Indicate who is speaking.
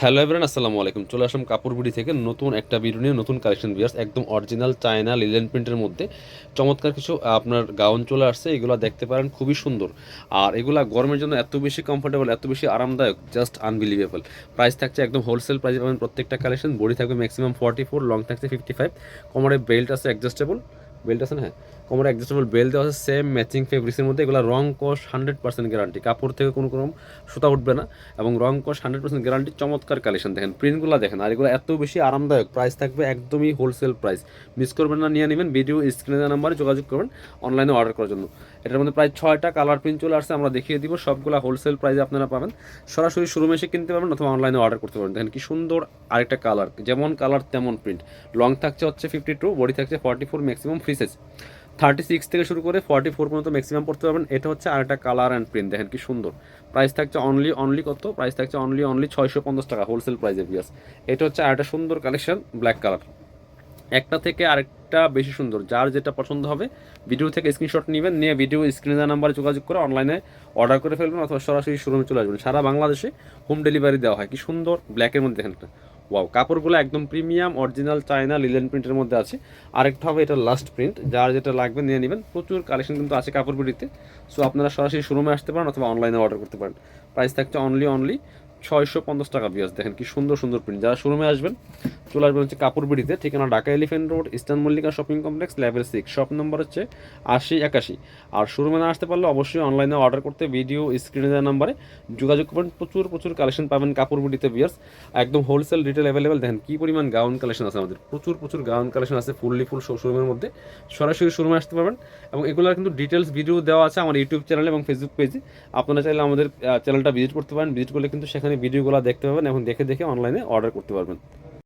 Speaker 1: Hello everyone আসসালামু আলাইকুম। চলে আসলাম কাপড়বুড়ি থেকে নতুন একটা ভিডিও নিয়ে, নতুন কালেকশন বিয়ার্স একদম অরিজিনাল চায়না লিলেন প্রিন্টের মধ্যে। চমৎকার কিছু আপনার গাউন চলে আসছে, এগুলো দেখতে পারেন, খুবই সুন্দর। আর এগুলা গরমের জন্য এত বেশি কমফোর্টেবল এত বেশি আরামদায়ক জাস্ট আনবিলিভেবল প্রাইস থাকছে একদম হোলসেল প্রাইসে পাবেন প্রত্যেকটা কালেকশন বডি থাকবে ম্যাক্সিমাম ফর্টি ফোর লং থাকছে ফিফটি ফাইভ কোমরে বেল্ট আছে অ্যাডজাস্টেবল বেল্ট আছে না? হ্যাঁ কোমরে অ্যাডজাস্টেবল বেল্ট দেওয়া আছে সেম ম্যাচিং ফেব্রিক্সের মধ্যে। এগুলো রং কস হান্ড্রেড পার্সেন্ট গ্যারান্টি কাপড় থেকে কোনো রকম সুতা উঠবে না এবং রং কোষ হান্ড্রেড পার্সেন্ট গ্যারান্টি চমৎকার কালেকশন দেখেন প্রিন্টগুলো দেখেন। আর এগুলো এত বেশি আরামদায়ক প্রাইস থাকবে একদমই হোলসেল প্রাইস মিস করবেন না, নিয়ে নেবেন। ভিডিও স্ক্রিনে দেওয়া নাম্বারে যোগাযোগ করবেন অনলাইনে অর্ডার করার জন্য। এটার মধ্যে প্রায় ছয়টা কালার প্রিন্ট চলে আসছে, আমরা দেখিয়ে দিব। সবগুলো হোলসেল প্রাইসে আপনারা পাবেন। সরাসরি শোরুমে এসে কিনতে পারবেন অথবা অনলাইনে অর্ডার করতে পারবেন। দেখেন কি সুন্দর আরেকটা কালার যেমন কালার তেমন প্রিন্ট লং থাকছে হচ্ছে ফিফটি টু বডি থাকছে forty four maximum free size thirty six থেকে শুরু করে ফর্টি ফোর পর্যন্ত ম্যাক্সিমাম পড়তে পারবেন। এটা হচ্ছে আরেকটা কালার অ্যান্ড প্রিন্ট দেখেন কি সুন্দর। প্রাইস থাকছে অনলি অনলি কত? প্রাইস থাকছে অনলি অনলি ছয়শো পঞ্চাশ টাকা হোলসেল প্রাইসে বিয়াস এটা হচ্ছে আর একটা সুন্দর কালেকশন ব্ল্যাক কালার একটা থেকে আরেকটা বেশি সুন্দর। যার যেটা পছন্দ হবে ভিডিও থেকে স্ক্রিনশট নেবেন, নিয়ে ভিডিও স্ক্রিনে নাম্বারে যোগাযোগ করে অনলাইনে অর্ডার করে ফেলবেন অথবা সরাসরি শোরুমে চলে আসবেন। সারা বাংলাদেশে হোম ডেলিভারি দেওয়া হয়। কি সুন্দর ব্ল্যাকের মধ্যে দেখেন একটা। ওয়াও কাপড়গুলো একদম প্রিমিয়াম অরিজিনাল চায়না লিলেন প্রিন্টের মধ্যে আছে। আরেকটা হবে এটা লাস্ট প্রিন্ট যার যেটা লাগবে নিয়ে নেবেন। প্রচুর কালেকশন কিন্তু আছে কাপড়গুলিতে। সো আপনারা সরাসরি শোরুমে আসতে পারেন অথবা অনলাইনে অর্ডার করতে পারেন। প্রাইস থাকছে অনলি অনলি ছয়শো পঞ্চাশ টাকা বিয়াস দেখেন কি সুন্দর সুন্দর প্রিন্ট যারা শোরুমে আসবেন চলে আসবেন হচ্ছে কাপড়বিড়িতে, ঠিকানা Dhaka elephant road eastern Mallika shopping complex level six shop number হচ্ছে আশি একাশি। আর শোরুমে না আসতে পারলে অবশ্যই অনলাইনে অর্ডার করতে ভিডিও স্ক্রিনে দেওয়া নাম্বারে যোগাযোগ করবেন। প্রচুর প্রচুর কালেকশন পাবেন কাপড়বিড়িতে বিয়ার্স একদম হোলসেল রিটেল অ্যাভেলেবেল দেখেন কী পরিমাণ গাউন কালেকশন আছে আমাদের। প্রচুর প্রচুর গাউন কালেকশন আছে ফুললি ফুল শোরুমের মধ্যে। সরাসরি শোরুমে আসতে পারবেন। এবং এগুলোর কিন্তু ডিটেলস ভিডিও দেওয়া আছে আমার ইউটিউব চ্যানেলে এবং ফেসবুক পেজে আপনারা চাইলে আমাদের চ্যানেলটা ভিজিট করতে পারেন। ভিজিট করলে কিন্তু সেখানে ভিডিওগুলো দেখতে পাবেন এবং দেখে দেখে অনলাইনে অর্ডার করতে পারবেন।